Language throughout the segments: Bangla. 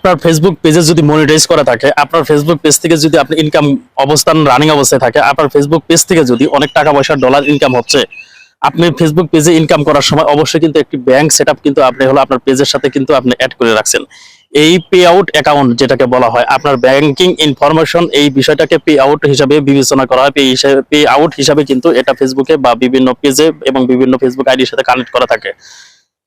আপনার ফেসবুক পেজে যদি মনিটাইজ করা থাকে, আপনার ফেসবুক পেজ থেকে যদি আপনি ইনকাম অবস্থান রানিং অবস্থায় থাকে, আপনার ফেসবুক পেজ থেকে যদি অনেক টাকা পয়সা ডলার ইনকাম হচ্ছে, আপনি ফেসবুক পেজে ইনকাম করার সময় অবশ্যই কিন্তু একটি ব্যাংক সেটআপ কিন্তু আপনি হলো আপনার পেজের সাথে কিন্তু আপনি অ্যাড করে রাখছেন। এই পে আউট অ্যাকাউন্ট যেটাকে বলা হয়, আপনার ব্যাংকিং ইনফরমেশন এই বিষয়টাকে পে আউট হিসাবে বিবেচনা করা হয়। পে হিসাবে পে আউট হিসাবে কিন্তু এটা ফেসবুকে বা বিভিন্ন পেজে এবং বিভিন্ন ফেসবুক আইডির সাথে কানেক্ট করা থাকে।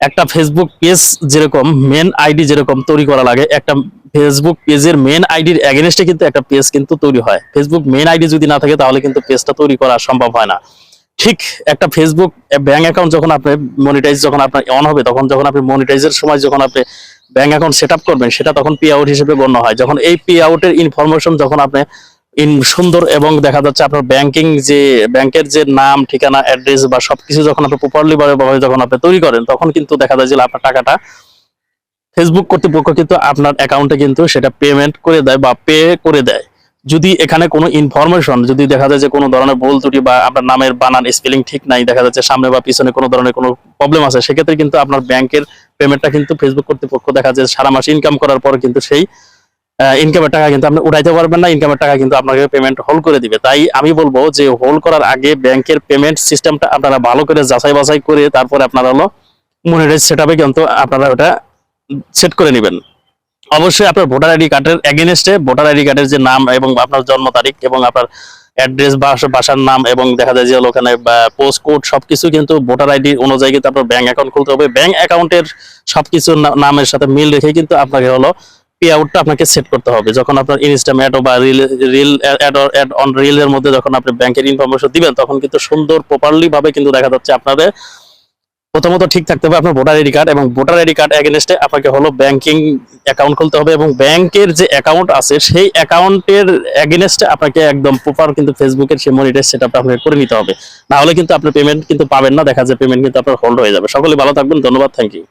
একটা ফেসবুক পেজ যেরকম মেন আইডি যেরকম তৈরি করা লাগে, একটা ফেসবুক পেজের মেন আইডির এগেনস্টে কিন্তু একটা পেজ কিন্তু তৈরি হয়। ফেসবুক মেন আইডি যদি না থাকে, তাহলে কিন্তু পেজটা তৈরি করা সম্ভব হয় না। ঠিক একটা ফেসবুক ব্যাংক অ্যাকাউন্ট যখন আপনি মনিটাইজ যখন আপনার অন হবে, তখন যখন আপনি মনিটাইজের সময় যখন আপনি ব্যাংক অ্যাকাউন্ট সেট করবেন, সেটা তখন পে আউট হিসেবে গণ্য হয়। যখন এই পে আউটের ইনফরমেশন যখন আপনি সুন্দর এবং দেখা যাচ্ছে আপনার ব্যাংকিং যে ব্যাংকের যে নাম, ঠিকানা অ্যাড্রেস বা সবকিছু যখন আপনি প্রপারলি ভাবে যখন আপনি তৈরি করেন, তখন কিন্তু দেখা যায় যে আপনার টাকাটা ফেসবুক কর্তৃপক্ষ কিন্তু আপনার অ্যাকাউন্টে কিন্তু সেটা পেমেন্ট করে দেয় বা পে করে দেয়। যদি এখানে কোনো ইনফরমেশন যদি দেখা যায় যে কোনো ধরনের ভুল ত্রুটি বা আপনার নামের বানান স্পেলিং ঠিক নাই, দেখা যাচ্ছে সামনে বা পিছনে কোনো ধরনের কোনো প্রবলেম আছে, সেক্ষেত্রে কিন্তু আপনার ব্যাংকের পেমেন্টটা কিন্তু ফেসবুক কর্তৃপক্ষ দেখা যায় সারা মাস ইনকাম করার পর কিন্তু সেই ইনকামের টাকা কিন্তু আপনি উঠাইতে পারবেন না ইনকামের টাকা কিন্তু আপনাকে পেমেন্ট হোল্ড করে দিবে। তাই আমি বলব যে হোল্ড করার আগে ব্যাংকের পেমেন্ট সিস্টেমটা আপনারা ভালো করে যাচাই বাছাই করে তারপরে আপনারা হলো মনিটাইজ সেট আপে কিন্তু আপনারা ওটা সেট করে নেবেন। অবশ্যই আপনার ভোটার আইডি কার্ডের এগেনস্টে ভোটার আইডি কার্ডের যে নাম এবং আপনার জন্ম তারিখ এবং আপনার অ্যাড্রেস বা বাসার নাম এবং দেখা যায় যে হলো ওখানে পোস্ট কোড সবকিছু কিন্তু ভোটার আইডি অনুযায়ী কিন্তু আপনার ব্যাংক অ্যাকাউন্ট খুলতে হবে। ব্যাংক অ্যাকাউন্টের সবকিছু না- নামের সাথে মিল রেখে কিন্তু আপনাকে হলো পে আউটটা আপনাকে সেট করতে হবে। যখন আপনার ইনস্টাম্যাট বা reel reel ad ad on রিলের মধ্যে যখন আপনি ব্যাংকের ইনফরমেশন দিবেন, তখন কিন্তু সুন্দর প্রপারলি ভাবে কিন্তু দেখা যাচ্ছে আপনাদের প্রথমত ঠিক থাকতে হবে আপনার ভোটার আইডি কার্ড এবং ভোটার আইডি কার্ড এগেনস্টে আপনাকে হলো ব্যাংকিং অ্যাকাউন্ট খুলতে হবে এবং ব্যাংকের যে অ্যাকাউন্ট আছে, সেই অ্যাকাউন্টের এগেনস্টে আপনাকে একদম প্রপার কিন্তু ফেসবুকের সেই মনিটাইজ সেটআপটা আপনাকে করে নিতে হবে। না হলে কিন্তু আপনার পেমেন্ট কিন্তু পাবেন না, দেখা যায় পেমেন্ট কিন্তু আপনার হোল্ড হয়ে যাবে। সকলে ভালো থাকবেন, ধন্যবাদ থ্যাংক ইউ